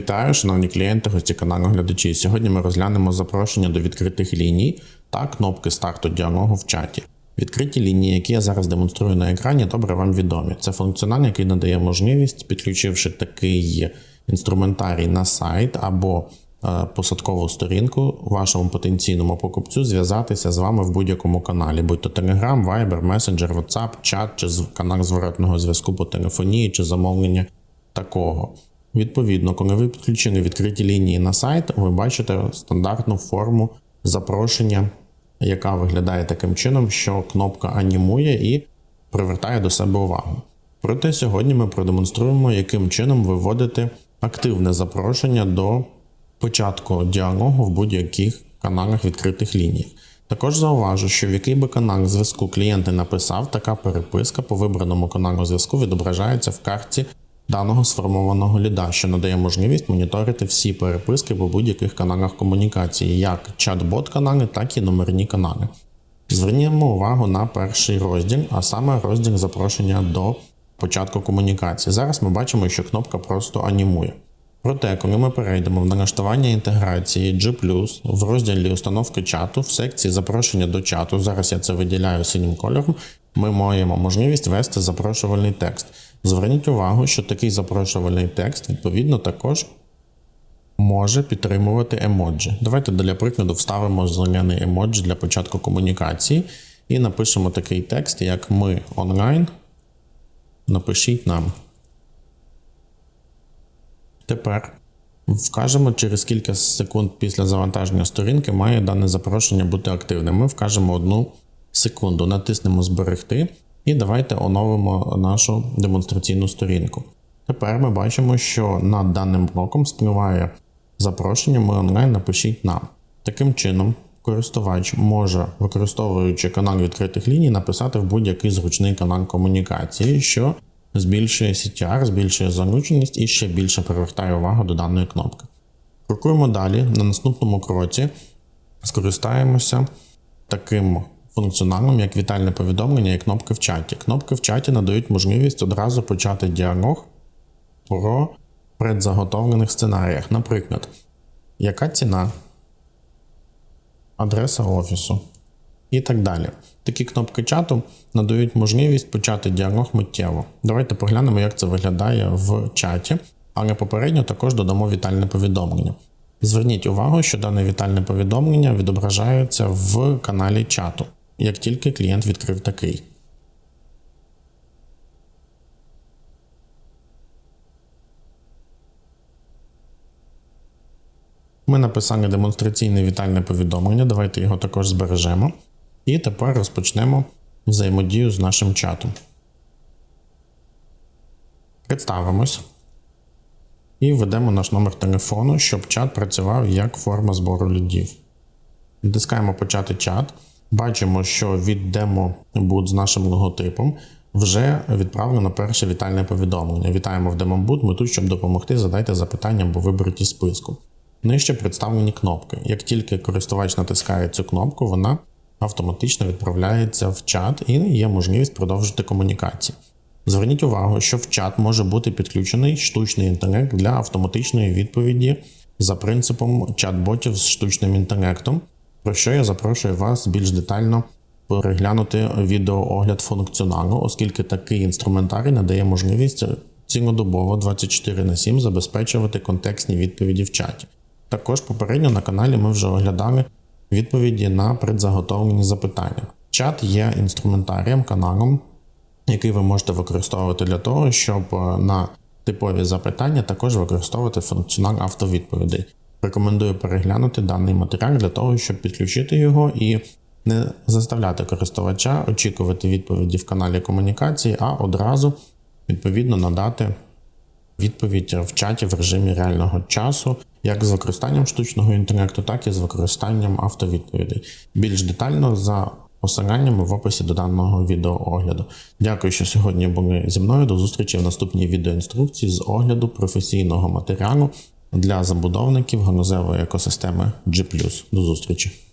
Вітаю, шановні клієнти, гості каналу глядачі. Сьогодні ми розглянемо запрошення до відкритих ліній та кнопки старту діалогу в чаті. Відкриті лінії, які я зараз демонструю на екрані, добре вам відомі. Це функціонал, який надає можливість, підключивши такий інструментарій на сайт або е, посадкову сторінку вашому потенційному покупцю зв'язатися з вами в будь-якому каналі, будь то Telegram, Viber, Messenger, WhatsApp, чат чи канал зворотного зв'язку по телефонії чи замовлення такого. Відповідно, коли ви підключили відкриті лінії на сайт, ви бачите стандартну форму запрошення, яка виглядає таким чином, що кнопка анімує і привертає до себе увагу. Проте сьогодні ми продемонструємо, яким чином виводити активне запрошення до початку діалогу в будь-яких каналах відкритих ліній. Також зауважу, що в який би канал зв'язку клієнт не написав, така переписка по вибраному каналу зв'язку відображається в картці даного сформованого ліда, що надає можливість моніторити всі переписки по будь-яких каналах комунікації, як чат-бот канали, так і номерні канали. Звернімо увагу на перший розділ, а саме розділ запрошення до початку комунікації. Зараз ми бачимо, що кнопка просто анімує. Проте, коли ми перейдемо в налаштування інтеграції G+, в розділі установки чату, в секції запрошення до чату, зараз я це виділяю синім кольором, ми маємо можливість ввести запрошувальний текст. Зверніть увагу, що такий запрошувальний текст відповідно також може підтримувати емоджі. Давайте для прикладу вставимо зелений емоджі для початку комунікації і напишемо такий текст, як ми онлайн. Напишіть нам. Тепер вкажемо, через кілька секунд після завантаження сторінки має дане запрошення бути активним. Ми вкажемо одну секунду, натиснемо Зберегти і давайте оновимо нашу демонстраційну сторінку. Тепер ми бачимо, що над даним блоком спливає запрошення ми онлайн напишіть нам. Таким чином, користувач може, використовуючи канал відкритих ліній, написати в будь-який зручний канал комунікації, що збільшує CTR, збільшує залученість і ще більше привертає увагу до даної кнопки. Крокуємо далі. На наступному кроці скористаємося таким функціоналом, як вітальне повідомлення і кнопки в чаті. Кнопки в чаті надають можливість одразу почати діалог про предзаготовлених сценаріях. Наприклад, яка ціна, адреса офісу і так далі. Такі кнопки чату надають можливість почати діалог миттєво. Давайте поглянемо, як це виглядає в чаті, але попередньо також додамо вітальне повідомлення. Зверніть увагу, що дане вітальне повідомлення відображається в каналі чату, як тільки клієнт відкрив такий. Ми написали демонстраційне вітальне повідомлення. Давайте його також збережемо. І тепер розпочнемо взаємодію з нашим чатом. Представимось і введемо наш номер телефону, щоб чат працював як форма збору лідів. Натискаємо почати чат. Бачимо, що від демо boot з нашим логотипом вже відправлено перше вітальне повідомлення. Вітаємо в демобут. Ми тут, щоб допомогти, задайте запитання або виберіть із списку. Нижче представлені кнопки. Як тільки користувач натискає цю кнопку, вона автоматично відправляється в чат і є можливість продовжити комунікації. Зверніть увагу, що в чат може бути підключений штучний інтелект для автоматичної відповіді за принципом чат-ботів з штучним інтелектом, про що я запрошую вас більш детально переглянути відеоогляд функціоналу, оскільки такий інструментарій надає можливість цілодобово 24 на 7 забезпечувати контекстні відповіді в чаті. Також попередньо на каналі ми вже оглядали відповіді на предзаготовлені запитання. Чат є інструментарієм, каналом, який ви можете використовувати для того, щоб е, на типові запитання також використовувати функціонал автовідповідей. Рекомендую переглянути даний матеріал для того, щоб підключити його і не заставляти користувача очікувати відповіді в каналі комунікації, а одразу відповідно надати відповідь в чаті в режимі реального часу, як з використанням штучного інтелекту, так і з використанням автовідповідей. Більш детально за посиланнями в описі до даного відеоогляду. Дякую, що сьогодні були зі мною. До зустрічі в наступній відеоінструкції з огляду професійного матеріалу для забудовників ганузевої екосистеми G+. До зустрічі!